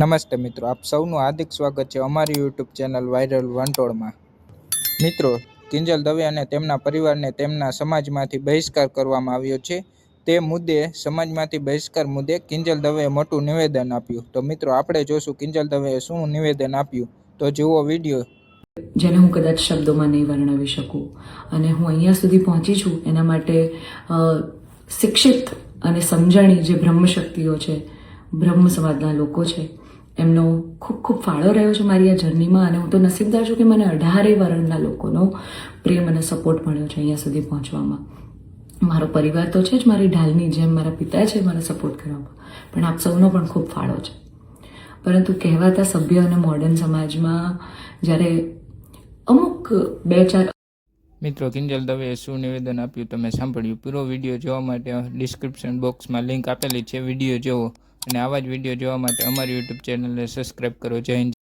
નમસ્તે મિત્રો, આપ સૌનું હાર્દિક સ્વાગત છે અમારી યુટ્યુબ ચેનલ વાયરલ વંટોળમાં. મિત્રો, કિંજલ દવે અને તેમના પરિવારને તેમના સમાજમાંથી બહિષ્કાર કરવામાં આવ્યો છે. તે મુદ્દે, સમાજમાંથી બહિષ્કાર મુદ્દે કિંજલ દવેએ મોટું નિવેદન આપ્યું. તો મિત્રો, આપણે જોશું કિંજલ દવેએ શું નિવેદન આપ્યું. તો જુઓ વીડિયો. જેને હું કદાચ શબ્દોમાં નહીં વર્ણવી શકું. અને હું અહીંયા સુધી પહોંચી છું, એના માટે શિક્ષિત અને સમજણી જે બ્રહ્મશક્તિઓ છે બ્રહ્મ સમાજના લોકો છે એમનો ખૂબ ખૂબ ફાળો રહ્યો છે મારી આ જર્નીમાં અને હું તો નસીબદાર છું કે મને અઢારે વર્ણના લોકોનો પ્રેમ અને સપોર્ટ મળ્યો છે અહીંયા સુધી પહોંચવામાં. મારો પરિવાર તો છે જ મારી ઢાલની જેમ, મારા પિતા છે મને સપોર્ટ કરવામાં પણ આપ સૌનો પણ ખૂબ ફાળો છે. પરંતુ કહેવાતા સભ્ય અને મોડર્ન સમાજમાં જ્યારે અમુક બે ચાર મિત્રો, કિંજલ દવેએ શું નિવેદન આપ્યું? તમે સાંભળ્યું. પૂરો વીડિયો જોવા માટે ડિસ્ક્રિપ્શન બોક્સમાં લિંક આપેલી છે. વીડિયો જુઓ અને આવા જ વીડિયો જોવા માટે અમારી યુટ્યુબ ચેનલને સબસ્ક્રાઈબ કરો. જય હિન્દ